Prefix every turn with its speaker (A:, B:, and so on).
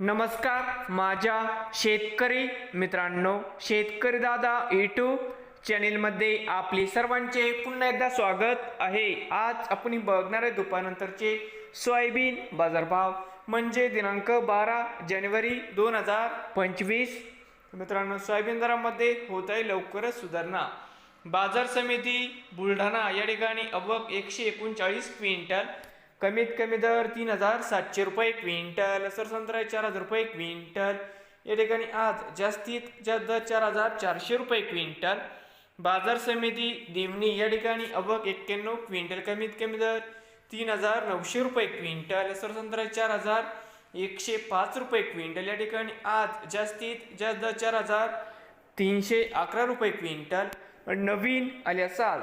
A: नमस्कार माझ्या शेतकरी मित्रांनो शेतकरी दादा यूट्यूब चॅनेलमध्ये आपले सर्वांचे पुन्हा एकदा स्वागत आहे. आज आपण बघणार आहे दुपारनंतरचे सोयाबीन बाजारभाव म्हणजे दिनांक बारा जानेवारी दोन हजार पंचवीस. मित्रांनो सोयाबीन दरामध्ये होत आहे लवकरच सुधारणा. बाजार समिती बुलढाणा या ठिकाणी अवक एकशे एकोणचाळीस क्विंटल कमीत कमी दर तीन हजार सातशे रुपये क्विंटल सरसंत्रा चार हजार रुपये क्विंटल. या ठिकाणी आज जास्तीत जास्त चार हजार चारशे रुपये क्विंटल. बाजार समिती देवणी या ठिकाणी अवक एक्क्याण्णव क्विंटल कमीत कमी दर तीन हजार नऊशे रुपये क्विंटल सरसंत्रा चार हजार एकशे पाच रुपये क्विंटल. या ठिकाणी आज जास्तीत जास्त दर चार हजार तीनशे अकरा रुपये क्विंटल. नवीन आल्या असाल